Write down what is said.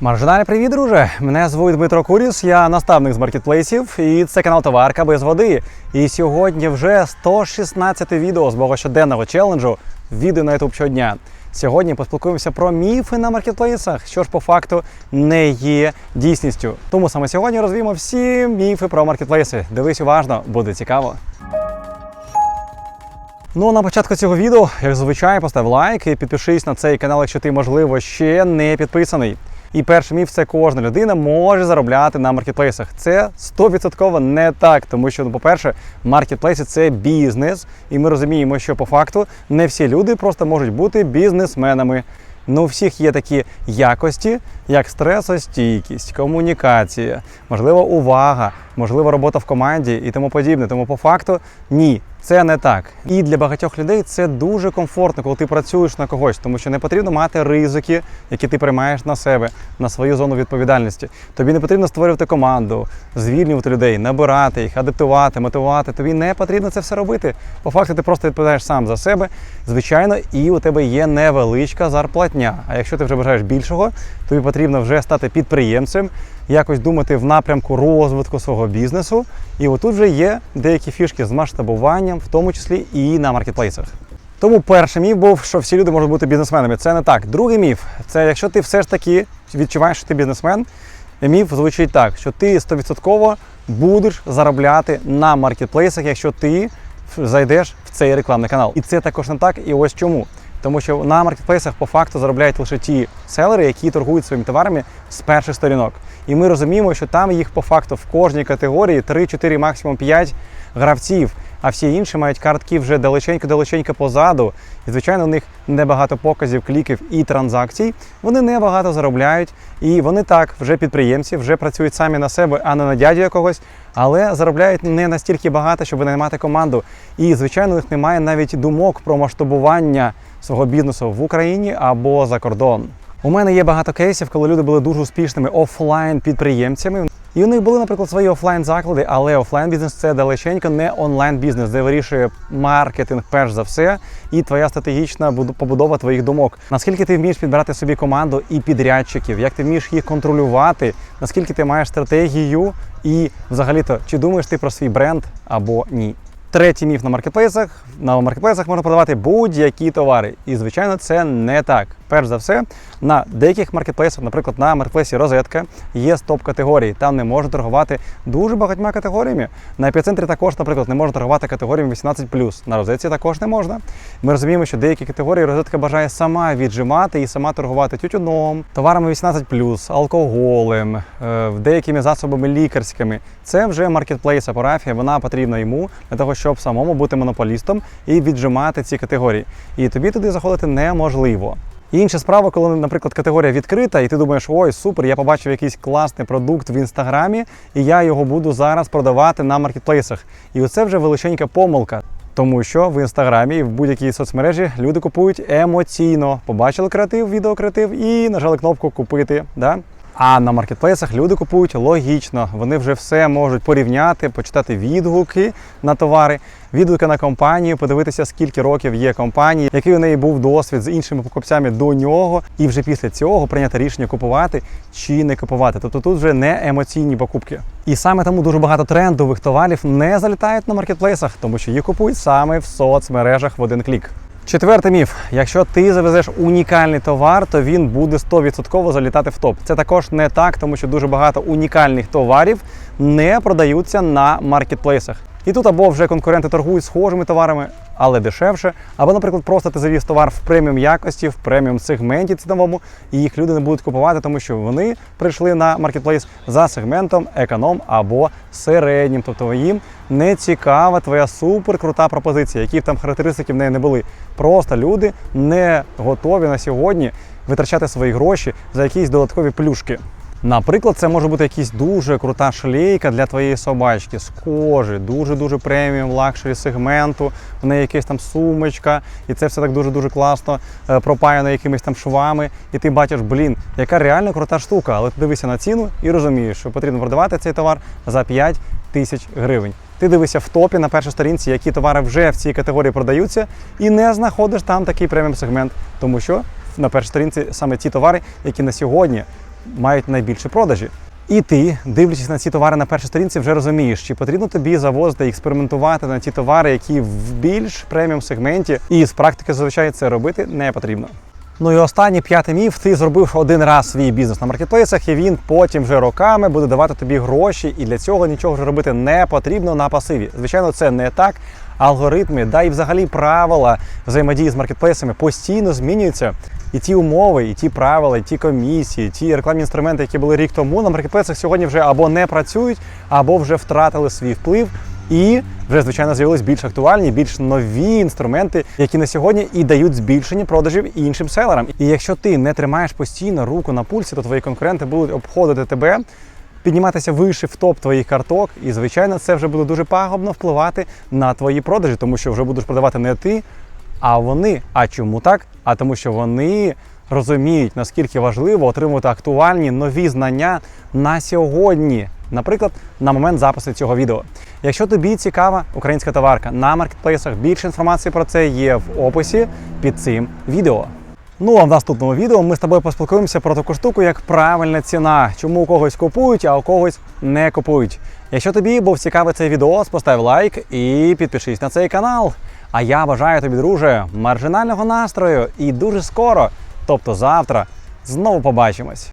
Маржинальний привіт, друже! Мене звуть Дмитро Куріс, я наставник з маркетплейсів, і це канал Товарка без води. І сьогодні вже 116 відео з мого щоденного челенджу відео на YouTube щодня. Сьогодні поспілкуємося про міфи на маркетплейсах, що ж по факту не є дійсністю. Тому саме сьогодні розвіємо всі міфи про маркетплейси. Дивись уважно, буде цікаво. Ну, на початку цього відео, як зазвичай, постав лайк і підпишись на цей канал, якщо ти, можливо, ще не підписаний. І перший міф це кожна людина може заробляти на маркетплейсах. Це 100% не так, тому що, ну, по-перше, маркетплейси це бізнес, і ми розуміємо, що по факту не всі люди просто можуть бути бізнесменами. Ну, у всіх є такі якості, як стресостійкість, комунікація, можливо, увага, можливо, робота в команді і тому подібне. Тому по факту ні, це не так. І для багатьох людей це дуже комфортно, коли ти працюєш на когось, тому що не потрібно мати ризики, які ти приймаєш на себе, на свою зону відповідальності. Тобі не потрібно створювати команду, звільнювати людей, набирати їх, адаптувати, мотивувати. Тобі не потрібно це все робити. По факту ти просто відповідаєш сам за себе, звичайно, і у тебе є невеличка зарплатня. А якщо ти вже бажаєш більшого, тобі потрібно вже стати підприємцем, якось думати в напрямку розвитку свого бізнесу. І отут вже є деякі фішки з масштабуванням, в тому числі і на маркетплейсах. Тому перший міф був, що всі люди можуть бути бізнесменами. Це не так. Другий міф це якщо ти все ж таки відчуваєш, що ти бізнесмен. Міф звучить так, що ти 100% будеш заробляти на маркетплейсах, якщо ти зайдеш в цей рекламний канал. І це також не так. І ось чому. Тому що на маркетплейсах по факту заробляють лише ті селери, які торгують своїми товарами з перших сторінок. І ми розуміємо, що там їх по факту в кожній категорії 3-4, максимум 5 гравців. А всі інші мають картки вже далеченько-далеченько позаду. І, звичайно, у них небагато показів, кліків і транзакцій. Вони небагато заробляють. І вони так, вже підприємці, вже працюють самі на себе, а не на дядю якогось, але заробляють не настільки багато, щоб наймати команду. І, звичайно, у них немає навіть думок про масштабування свого бізнесу в Україні або за кордон. У мене є багато кейсів, коли люди були дуже успішними офлайн підприємцями. І у них були, наприклад, свої офлайн заклади, але офлайн бізнес це далеченько не онлайн бізнес, де вирішує маркетинг перш за все, і твоя стратегічна побудова твоїх думок. Наскільки ти вмієш підбирати собі команду і підрядчиків, як ти вмієш їх контролювати, наскільки ти маєш стратегію, і взагалі-то чи думаєш ти про свій бренд або ні. Третій міф на маркетплейсах. На маркетплейсах можна продавати будь-які товари. І, звичайно, це не так. Перш за все, на деяких маркетплейсах, наприклад, на маркетплейсі Розетка, є стоп-категорії. Там не можна торгувати дуже багатьма категоріями. На епіцентрі також, наприклад, не можна торгувати категоріями 18 На розетці також не можна. Ми розуміємо, що деякі категорії розетка бажає сама віджимати і сама торгувати тютюном, товарами 18 алкоголем, е, деякими засобами лікарськими. Це вже маркетплейс апарафія, вона потрібна йому для того, щоб самому бути монополістом і віджимати ці категорії. І тобі туди заходити неможливо. Інша справа, коли, наприклад, категорія відкрита, і ти думаєш, ой, супер, я побачив якийсь класний продукт в інстаграмі, і я його буду зараз продавати на маркетплейсах. І оце вже величенька помилка. Тому що в інстаграмі і в будь-якій соцмережі люди купують емоційно. Побачили креатив, відеокреатив і нажали кнопку купити. Да? А на маркетплейсах люди купують логічно. Вони вже все можуть порівняти, почитати відгуки на товари, відгуки на компанію, подивитися, скільки років є компанії, який у неї був досвід з іншими покупцями до нього, і вже після цього прийняти рішення купувати чи не купувати. Тобто тут вже не емоційні покупки. І саме тому дуже багато трендових товарів не залітають на маркетплейсах, тому що їх купують саме в соцмережах в один клік. Четвертий міф: якщо ти завезеш унікальний товар, то він буде 100% залітати в топ. Це також не так, тому що дуже багато унікальних товарів не продаються на маркетплейсах. І тут або вже конкуренти торгують схожими товарами, але дешевше, або, наприклад, просто ти завіз товар в преміум якості, в преміум сегменті ціновому, і їх люди не будуть купувати, тому що вони прийшли на маркетплейс за сегментом економ або середнім. Тобто їм не цікава твоя суперкрута пропозиція, які б там характеристики в неї не були. Просто люди не готові на сьогодні витрачати свої гроші за якісь додаткові плюшки. Наприклад, це може бути якась дуже крута шлейка для твоєї собачки з кожи, дуже-дуже преміум лакшері сегменту, в неї якась там сумочка, і це все так дуже-дуже класно е, пропаяно якимись там швами. І ти бачиш, блін, яка реально крута штука, але ти дивишся на ціну і розумієш, що потрібно продавати цей товар за 5 тисяч гривень. Ти дивишся в топі на першій сторінці, які товари вже в цій категорії продаються, і не знаходиш там такий преміум сегмент, тому що на першій сторінці саме ті товари, які на сьогодні мають найбільші продажі. І ти, дивлячись на ці товари на першій сторінці, вже розумієш, чи потрібно тобі завозити і експериментувати на ті товари, які в більш преміум сегменті, і з практики зазвичай це робити не потрібно. Ну і останній п'ятий міф: ти зробив один раз свій бізнес на маркетплейсах, і він потім вже роками буде давати тобі гроші, і для цього нічого вже робити не потрібно на пасиві. Звичайно, це не так. Алгоритми, да і взагалі правила взаємодії з маркетплейсами постійно змінюються. І ті умови, і ті правила, і ті комісії, ті рекламні інструменти, які були рік тому на маркетплейсах, сьогодні вже або не працюють, або вже втратили свій вплив. І вже звичайно з'явились більш актуальні, більш нові інструменти, які на сьогодні і дають збільшення продажів іншим селерам. І якщо ти не тримаєш постійно руку на пульсі, то твої конкуренти будуть обходити тебе, підніматися вище в топ твоїх карток, і звичайно, це вже буде дуже пагубно впливати на твої продажі, тому що вже будеш продавати не ти, а вони. А чому так? А тому, що вони розуміють, наскільки важливо отримувати актуальні нові знання на сьогодні. Наприклад, на момент запису цього відео. Якщо тобі цікава українська товарка на маркетплейсах, більше інформації про це є в описі під цим відео. Ну а в наступному відео ми з тобою поспілкуємося про таку штуку, як правильна ціна, чому у когось купують, а у когось не купують. Якщо тобі був цікавий цей відео, постав лайк і підпишись на цей канал. А я бажаю тобі, друже, маржинального настрою і дуже скоро, тобто завтра, знову побачимось.